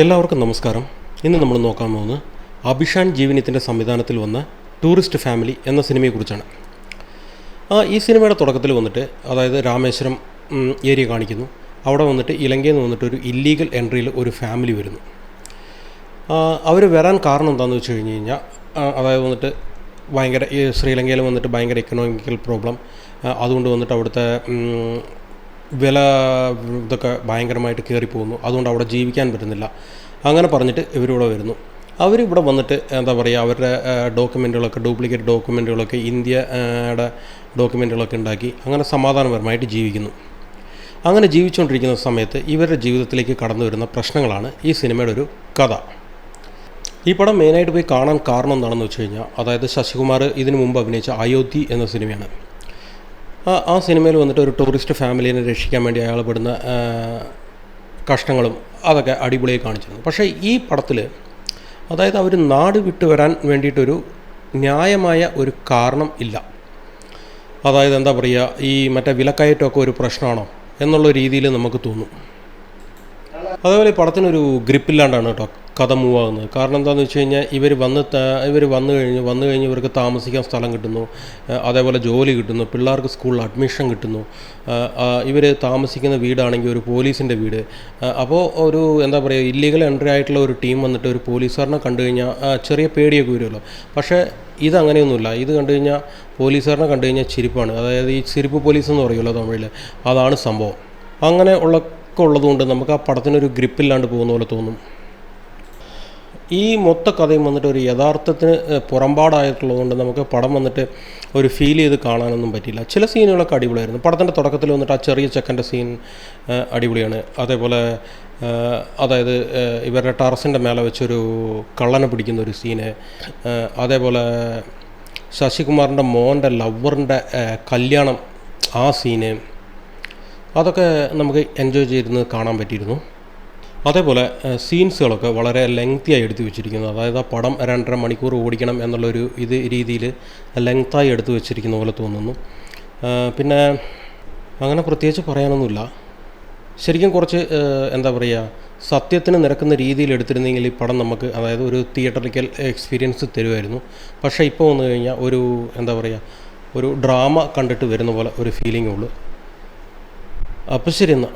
എല്ലാവർക്കും നമസ്കാരം. ഇന്ന് നമ്മൾ നോക്കാൻ പോകുന്നത് അഭിഷാൻ ജീവനത്തിന്റെ സംവിധാനത്തിൽ വന്ന ടൂറിസ്റ്റ് ഫാമിലി എന്ന സിനിമയെക്കുറിച്ചാണ്. ഈ സിനിമയുടെ തുടക്കത്തിൽ വന്നിട്ട് അതായത് രാമേശ്വരം ഏരിയ കാണിക്കുന്നു. അവിടെ വന്നിട്ട് ഇലങ്കയിൽ നിന്ന് വന്നിട്ട് ഒരു ഇല്ലീഗൽ എൻട്രിയിൽ ഒരു ഫാമിലി വരുന്നു. അവർ വരാൻ കാരണം എന്താണെന്ന് വെച്ച് കഴിഞ്ഞ് കഴിഞ്ഞാൽ അതായത് വന്നിട്ട് ഭയങ്കര ശ്രീലങ്കയിൽ വന്നിട്ട് ഭയങ്കര എക്കണോമിക്കൽ പ്രോബ്ലം അതുകൊണ്ട് വന്നിട്ട് അവിടുത്തെ വില ഇതൊക്കെ ഭയങ്കരമായിട്ട് കയറിപ്പോകുന്നു. അതുകൊണ്ട് അവിടെ ജീവിക്കാൻ പറ്റുന്നില്ല. അങ്ങനെ പറഞ്ഞിട്ട് ഇവരിവിടെ വരുന്നു. അവരിവിടെ വന്നിട്ട് എന്താ പറയുക അവരുടെ ഡോക്യുമെന്റുകളൊക്കെ ഡ്യൂപ്ലിക്കേറ്റ് ഡോക്യുമെന്റുകളൊക്കെ ഇന്ത്യയുടെ ഡോക്യുമെന്റുകളൊക്കെ ഉണ്ടാക്കി അങ്ങനെ സമാധാനപരമായിട്ട് ജീവിക്കുന്നു. അങ്ങനെ ജീവിച്ചുകൊണ്ടിരിക്കുന്ന സമയത്ത് ഇവരുടെ ജീവിതത്തിലേക്ക് കടന്നു വരുന്ന പ്രശ്നങ്ങളാണ് ഈ സിനിമയുടെ ഒരു കഥ. ഈ പടം മെയിനായിട്ട് പോയി കാണാൻ കാരണം എന്താണെന്ന് വെച്ച് കഴിഞ്ഞാൽ അതായത് ശശികുമാർ ഇതിനു മുമ്പ് അഭിനയിച്ച അയോധ്യ എന്ന സിനിമയാണ്. ആ സിനിമയിൽ വന്നിട്ട് ഒരു ടൂറിസ്റ്റ് ഫാമിലിനെ രക്ഷിക്കാൻ വേണ്ടി അയാൾ പെടുന്ന കഷ്ടങ്ങളും അതൊക്കെ അടിപൊളിയായി കാണിച്ചിരുന്നു. പക്ഷേ ഈ പടത്തിൽ അതായത് അവർ നാട് വിട്ടു വരാൻ വേണ്ടിയിട്ടൊരു ന്യായമായ ഒരു കാരണം ഇല്ല. അതായത് എന്താ പറയുക ഈ മറ്റേ വിലക്കയറ്റമൊക്കെ ഒരു പ്രശ്നമാണോ എന്നുള്ള രീതിയിൽ നമുക്ക് തോന്നും. അതേപോലെ ഈ പടത്തിനൊരു ഗ്രിപ്പില്ലാണ്ടാണ് കേട്ടോ കഥ മൂവ് ആകുന്നത് കാരണം എന്താണെന്ന് വെച്ച് കഴിഞ്ഞാൽ ഇവർ വന്ന് ഇവർ വന്നു കഴിഞ്ഞ് വന്നു കഴിഞ്ഞ് ഇവർക്ക് താമസിക്കാൻ സ്ഥലം കിട്ടുന്നു. അതേപോലെ ജോലി കിട്ടുന്നു പിള്ളേർക്ക് സ്കൂളിൽ അഡ്മിഷൻ കിട്ടുന്നു. ഇവർ താമസിക്കുന്ന വീടാണെങ്കിൽ ഒരു പോലീസിന്റെ വീട്. അപ്പോൾ ഒരു എന്താ പറയുക ഇല്ലീഗൽ എൻട്രി ആയിട്ടുള്ള ഒരു ടീം വന്നിട്ട് ഒരു പോലീസുകാരനെ കണ്ടു കഴിഞ്ഞാൽ ചെറിയ പേടിയൊക്കെ വരുമല്ലോ. പക്ഷേ ഇതങ്ങനെയൊന്നുമില്ല ഇത് കണ്ടു കഴിഞ്ഞാൽ പോലീസുകാരനെ കണ്ടു കഴിഞ്ഞാൽ ചിരിപ്പാണ്. അതായത് ഈ ചിരിപ്പ് പോലീസ് എന്ന് പറയുമല്ലോ തമിഴിൽ അതാണ് സംഭവം. അങ്ങനെ ഉള്ള ഉള്ളതുകൊണ്ട് നമുക്ക് ആ പടത്തിനൊരു ഗ്രിപ്പില്ലാണ്ട് പോകുന്ന പോലെ തോന്നും. ഈ മൊത്ത കഥയും വന്നിട്ട് ഒരു യഥാർത്ഥത്തിന് പുറമ്പാടായിട്ടുള്ളതുകൊണ്ട് നമുക്ക് പടം വന്നിട്ട് ഒരു ഫീൽ ചെയ്ത് കാണാനൊന്നും പറ്റിയില്ല. ചില സീനുകളൊക്കെ അടിപൊളിയായിരുന്നു. പടത്തിന്റെ തുടക്കത്തിൽ വന്നിട്ട് ആ ചെറിയ ചെക്കന്റെ സീൻ അടിപൊളിയാണ്. അതേപോലെ അതായത് ഇവരുടെ ടെറസിന്റെ മേലെ വെച്ചൊരു കള്ളനെ പിടിക്കുന്ന ഒരു സീന് അതേപോലെ ശശികുമാറിന്റെ മോന്റെ ലവറിന്റെ കല്യാണം ആ സീന് അതൊക്കെ നമുക്ക് എൻജോയ് ചെയ്തിരുന്ന് കാണാൻ പറ്റിയിരുന്നു. അതേപോലെ സീൻസുകളൊക്കെ വളരെ ലെങ്ത്തി ആയി എടുത്തു വെച്ചിരിക്കുന്നു. അതായത് ആ പടം രണ്ടര മണിക്കൂർ ഓടിക്കണം എന്നുള്ളൊരു ഇത് രീതിയിൽ ലെങ്തായി എടുത്തു വെച്ചിരിക്കുന്ന പോലെ തോന്നുന്നു. പിന്നെ അങ്ങനെ പ്രത്യേകിച്ച് പറയാനൊന്നുമില്ല. ശരിക്കും കുറച്ച് എന്താ പറയുക സത്യത്തിന് നിരക്കുന്ന രീതിയിൽ എടുത്തിരുന്നെങ്കിൽ ഈ പടം നമുക്ക് അതായത് ഒരു തിയേറ്ററിക്കൽ എക്സ്പീരിയൻസ് തരുമായിരുന്നു. പക്ഷേ ഇപ്പോൾ വന്നു കഴിഞ്ഞാൽ ഒരു എന്താ പറയുക ഒരു ഡ്രാമ കണ്ടിട്ട് വരുന്ന പോലെ ഒരു ഫീലിംഗേ ഉള്ളൂ. അപ്പോൾ ശരി എന്നാൽ